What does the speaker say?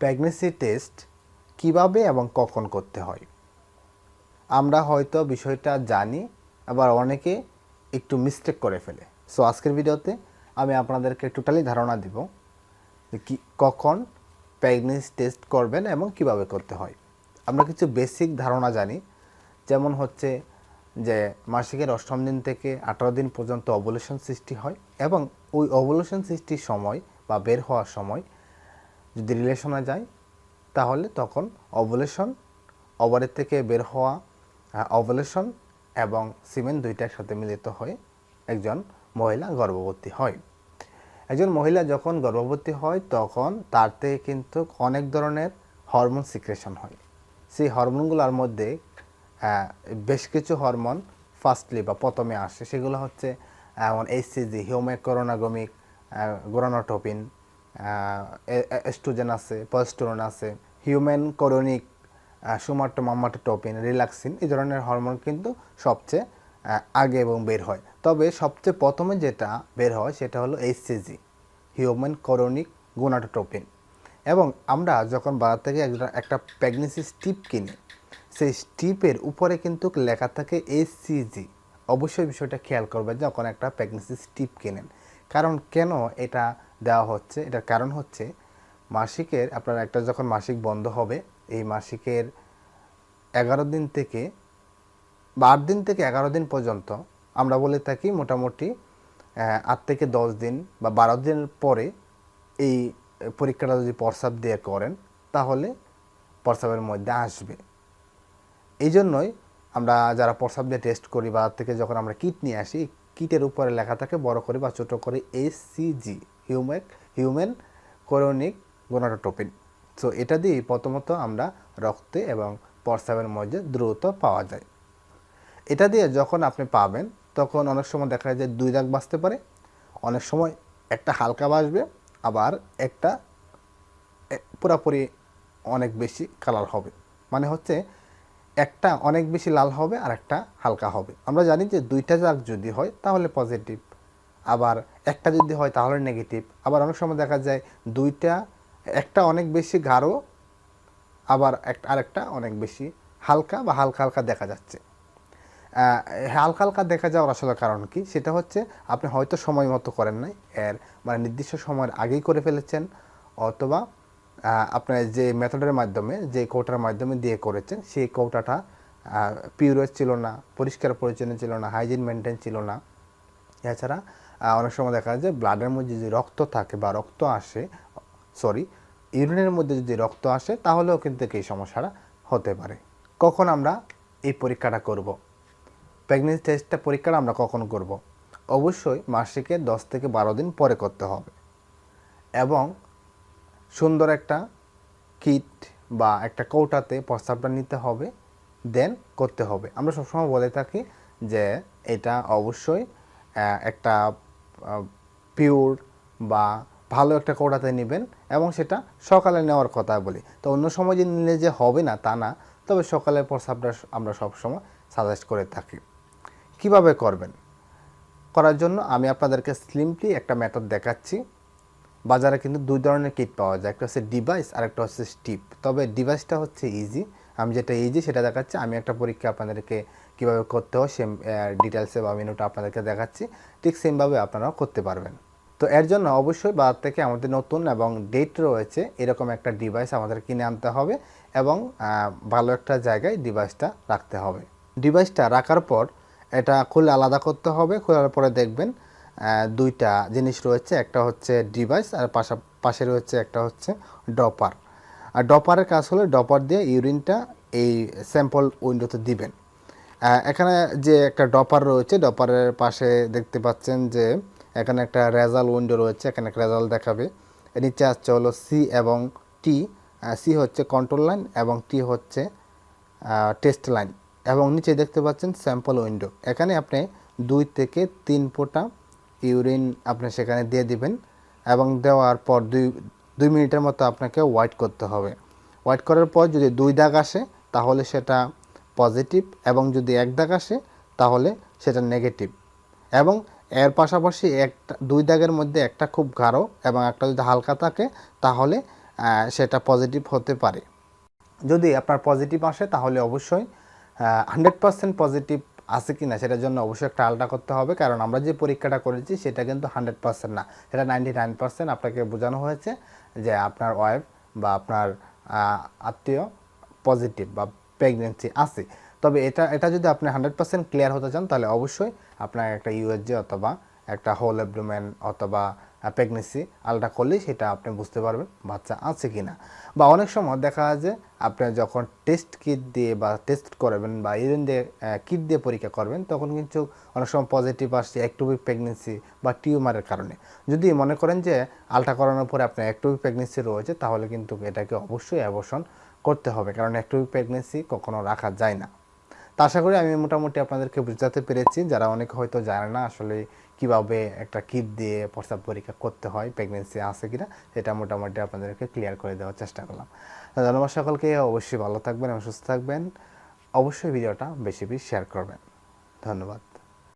Pregnancy test কীভাবে এবং কখন করতে হয়? আমরা হয়তো বিষয়টা জানি, আবার অনেকে একটু মিস্টেক করে ফেলে। সো আজকের ভিডিওতে আমি আপনাদেরকে টোটালি ধারণা দিব কি, কখন প্রেগনেন্সি টেস্ট করবেন এবং কীভাবে করতে হয়। আমরা কিছু বেসিক ধারণা জানি, যেমন হচ্ছে যে মাসিকের অষ্টম দিন থেকে আঠারো দিন পর্যন্ত অবলেশন সৃষ্টি হয় এবং ওই অবলেশন সৃষ্টির সময় বা বের হওয়ার সময় যদি রিলেশনে যায়, তাহলে তখন অবলেশন ওভারের থেকে বের হওয়া অবলেশন এবং সিমেন্ট দুইটা একসাথে মিলিত হয়ে একজন মহিলা গর্ভবতী হয়। একজন মহিলা যখন গর্ভবতী হয়, তখন তার থেকে কিন্তু অনেক ধরনের হরমোন সিক্রেশন হয়। সেই হরমোনগুলোর মধ্যে বেশ কিছু হরমোন ফার্স্টলি বা প্রথমে আসে। সেগুলো হচ্ছে যেমন এইচসিজি হিউমেকোরোনাগমিক গোরানোটোপিন এস্ট্রোজেন আছে পস্টোরন আছে human chorionic somatomammotropin relaxin এই ধরনের হরমোন কিন্তু সবচেয়ে আগে এবং বের হয়। তবে সবচেয়ে প্রথমে যেটা বের হয় সেটা হলো এইচসিজি হিউম্যান করোনিক গোনাটোটোপিন এবং আমরা যখন বাজার থেকে একটা- একটা প্রেগনেন্সি স্টিপ কিনি, সেই স্টিপের উপরে কিন্তু লেখা থাকে এসিজি অবশ্যই বিষয়টা খেয়াল করবেন যখন একটা প্রেগনেন্সি স্টিপ কেনেন। কারণ কেন এটা দেওয়া হচ্ছে। এটার কারণ হচ্ছে মাসিকের, আপনার একটা যখন মাসিক বন্ধ হবে, এই মাসিকের এগারো দিন থেকে, বা আট দিন থেকে এগারো দিন পর্যন্ত আমরা বলে থাকি মোটামুটি আট থেকে দশ দিন বা বারো দিন পরে এই পরীক্ষাটা যদি প্রস্রাব দিয়ে করেন, তাহলে প্রস্রাবের মধ্যে আসবে। এই জন্যই আমরা যারা প্রস্রাব দিয়ে টেস্ট করি বা থেকে যখন আমরা কিট নিয়ে আসি কিটের উপরে লেখা থাকে বড় করে বা ছোটো করে HCG human human chorionic gonadotropin so এটা দিয়ে প্রথমত আমরা রক্তে এবং প্রস্রাবের মধ্যে দ্রুত পাওয়া যায়। এটা দিয়ে যখন আপনি পাবেন, তখন অনেক সময় দেখা যায় যে দুই দাগ বাঁচতে পারে। অনেক সময় একটা হালকা বাসবে আবার একটা পুরাপুরি অনেক বেশি কালার হবে। মানে হচ্ছে একটা অনেক বেশি লাল হবে আর একটা হালকা হবে। আমরা জানি যে দুইটা দাগ যদি হয়, তাহলে পজিটিভ আবার একটা যদি হয় তাহলে নেগেটিভ আবার অনেক সময় দেখা যায় দুইটা, একটা অনেক বেশি গাঢ়, আবার একটা আরেকটা অনেক বেশি হালকা বা হালকা হালকা দেখা যাচ্ছে। হালকা হালকা দেখা যাওয়ার আসলে কারণ কি? সেটা হচ্ছে আপনি হয়তো সময় মতো করেন নাই। এর মানে নির্দিষ্ট সময়ের আগেই করে ফেলেছেন, অথবা আপনার যে মেথডের মাধ্যমে, যে কৌটার মাধ্যমে দিয়ে করেছেন, সেই কৌটাটা পিউরেজ ছিল না, পরিষ্কার পরিচ্ছন্ন ছিল না হাইজিন মেনটেন ছিল না। এছাড়া অনেক সময় দেখা যায় যে ব্লাডের মধ্যে যদি রক্ত থাকে বা রক্ত আসে সরি ইউরিনের মধ্যে যদি রক্ত আসে, তাহলেও কিন্তু এই সমস্যাটা হতে পারে। কখন আমরা এই পরীক্ষাটা করব? প্রেগনেন্সি টেস্টটা পরীক্ষাটা আমরা কখন করব? অবশ্যই মাসিকে দশ থেকে বারো দিন পরে করতে হবে। এবং সুন্দর একটা কিট বা একটা কৌটাতে প্রস্তাবটা নিতে হবে দেন করতে হবে। আমরা সবসময় বলে থাকি যে এটা অবশ্যই একটা পিওর বা ভালো একটা কৌটাতে নেবেন এবং সেটা সকালে নেওয়ার কথা বলি। তো অন্য সময় যে নিলে যে হবে না তা না, তবে সকালের প্রস্তাবটা আমরা সবসময় সাজেস্ট করে থাকি। কীভাবে করবেন? করার জন্য আমি আপনাদেরকে স্লিমলি একটা মেথড দেখাচ্ছি। বাজারে কিন্তু দুই ধরনের কিট পাওয়া যায়। একটা হচ্ছে ডিভাইস আর একটা হচ্ছে স্টিপ তবে ডিভাইসটা হচ্ছে ইজি আমি যেটা ইজি সেটা দেখাচ্ছি, আমি একটা পরীক্ষা আপনাদেরকে কীভাবে করতে হয় সেম ডিটেলসে বা মেনুটা আপনাদেরকে দেখাচ্ছি। ঠিক সেমভাবে আপনারাও করতে পারবেন। তো এর জন্য অবশ্যই বাজার থেকে আমাদের নতুন এবং ডেট রয়েছে, এরকম একটা ডিভাইস আমাদের কিনে আনতে হবে এবং ভালো একটা জায়গায় ডিভাইসটা রাখতে হবে। ডিভাইসটা রাখার পর এটা খুলে আলাদা করতে হবে, খোলার পরে দেখবেন দুইটা জিনিস রয়েছে, একটা হচ্ছে ডিভাইস আর পাশা, পাশে রয়েছে একটা হচ্ছে ড্রপার আর ড্রপারের কাজ হলো ড্রপার দিয়ে ইউরিনটা এই স্যাম্পল উইন্ডোতে দিবেন। এখানে যে একটা ডপার রয়েছে ডপারের পাশে দেখতে পাচ্ছেন যে এখানে একটা রেজাল্ট উইন্ডো রয়েছে, এখানে একটা রেজাল্ট দেখাবে। নিচে আসছে হলো সি এবং টি সি হচ্ছে কন্ট্রোল লাইন এবং টি হচ্ছে টেস্ট লাইন এবং নিচে দেখতে পাচ্ছেন স্যাম্পল উইন্ডো এখানে আপনি দুই থেকে তিন ফোঁটা ইউরিন আপনি সেখানে দিয়ে দিবেন এবং দেওয়ার পর দুই দুই মিনিটের মতো আপনাকে ওয়াইট করতে হবে। ওয়াইট করার পর যদি দুই দাগ আসে তাহলে সেটা পজিটিভ এবং যদি এক দাগ আসে, তাহলে সেটা নেগেটিভ। এবং এর পাশাপাশি একটা, দুই দাগের মধ্যে একটা খুব গাঢ় এবং একটা যদি হালকা থাকে, তাহলে সেটা পজিটিভ হতে পারে। যদি আপনার পজিটিভ আসে, তাহলে অবশ্যই হান্ড্রেড পার্সেন্ট পজিটিভ আছে কি না সেটার জন্য অবশ্যই একটা আলটা করতে হবে। কারণ আমরা যে পরীক্ষাটা করেছি, সেটা কিন্তু হান্ড্রেড পার্সেন্ট না। সেটা নাইনটি নাইন পার্সেন্ট আপনাকে বোঝানো হয়েছে যে আপনার ওয়াইফ বা আপনার আত্মীয় পজিটিভ বা প্রেগনেন্সি আছে। তবে এটা এটা যদি আপনি হান্ড্রেড পার্সেন্ট ক্লিয়ার হতে চান, তাহলে অবশ্যই আপনার একটা ইউএসজি অথবা একটা হোল অ্যাবডোমেন অথবা প্রেগনেন্সি আলট্রা করলেই সেটা আপনি বুঝতে পারবেন বাচ্চা আছে কি না বা অনেক সময় দেখা যায় যে আপনি যখন টেস্ট কিট দিয়ে বা টেস্ট করবেন বা ইউরিন দিয়ে কিট দিয়ে পরীক্ষা করবেন, তখন কিন্তু অনেক সময় পজিটিভ আসছে একটুবিক প্রেগনেন্সি বা টিউমারের কারণে। যদি মনে করেন যে আলট্রা করানোর পরে আপনার একটুবিক প্রেগনেন্সি রয়েছে, তাহলে কিন্তু এটাকে অবশ্যই অ্যাবর্শন করতে হবে, কারণ একটুবিক প্রেগনেন্সি কখনো রাখা যায় না। তা আশা করি আমি মোটামুটি আপনাদেরকে বোঝাতে পেরেছি। যারা অনেকে হয়তো জানে না আসলে কীভাবে একটা কিট দিয়ে প্রস্তাব পরীক্ষা করতে হয় প্রেগনেন্সি আছে কিনা, সেটা মোটামুটি আপনাদেরকে ক্লিয়ার করে দেওয়ার চেষ্টা করলাম। ধন্যবাদ সকলকে, অবশ্যই ভালো থাকবেন এবং সুস্থ থাকবেন। অবশ্যই ভিডিওটা বেশি বেশি শেয়ার করবেন। ধন্যবাদ।